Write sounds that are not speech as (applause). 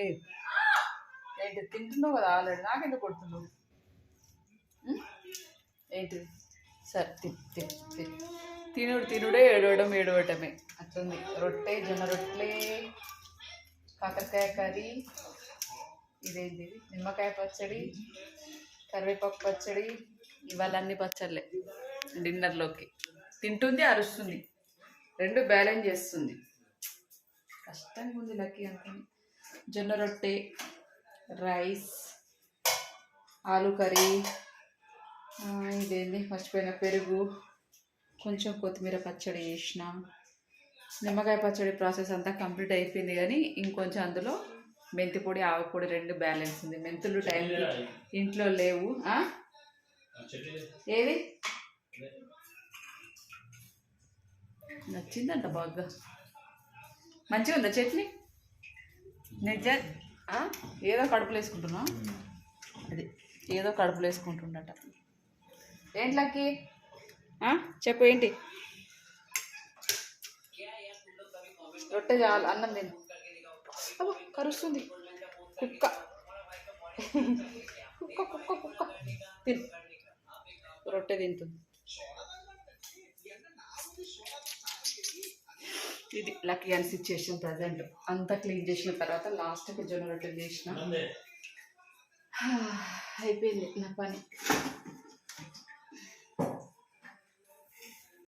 ఏ ఏంటి తింటున్నావు కదా ఆల్రెడీ? నాకెందుకు కొడుతున్నావు? ఏంటి? ఏంటిది సరే తిన్ తినుడు తినుడే ఏడవడం ఏడవటమే. అట్లుంది. రొట్టె జొన్న రొట్టెలే కాకరకాయ కర్రీ ఇదేంటి నిమ్మకాయ పచ్చడి కరివేపాకు పచ్చడి ఇవాళ అన్ని పచ్చళ్ళే డిన్నర్లోకి. తింటుంది అరుస్తుంది. రెండు బ్యాలెన్స్ చేస్తుంది. కష్టంగా ఉంది లక్కీ అనుకుని జొన్న రొట్టె రైస్ ఆలు కర్రీ ఇదేంది? మర్చిపోయిన పెరుగు కొంచెం కొత్తిమీర పచ్చడి చేసిన. నిమ్మకాయ పచ్చడి ప్రాసెస్ అంతా కంప్లీట్ అయిపోయింది కానీ ఇంకొంచెం అందులో మెంతి పొడి ఆవు పొడి రెండు బ్యాలెన్స్ ఉంది. మెంతులు టైంకి ఇంట్లో లేవు? ఏది? నచ్చిందంట బాగా. మంచిగా ఉందా చట్నీ? నిజ? ఏదో కడుపులో వేసుకుంటున్నా అది ఏదో కడుపులో వేసుకుంటుండట ఏంటి లక్కీ? చెప్పు ఏంటి? రొట్టె చాలు అన్నం తిను. అబ్బో, కరుస్తుంది. కుక్క. కుక్క కుక్క కుక్క. తిను. రొట్టె తింటుంది. ఇది లక్కీ అని సిచ్యుయేషన్ ప్రజెంట్. అంతా క్లీన్ చేసిన తర్వాత లాస్ట్కి జొన్న రొట్టెలు చేసిన. (sighs) అయిపోయింది నా పని.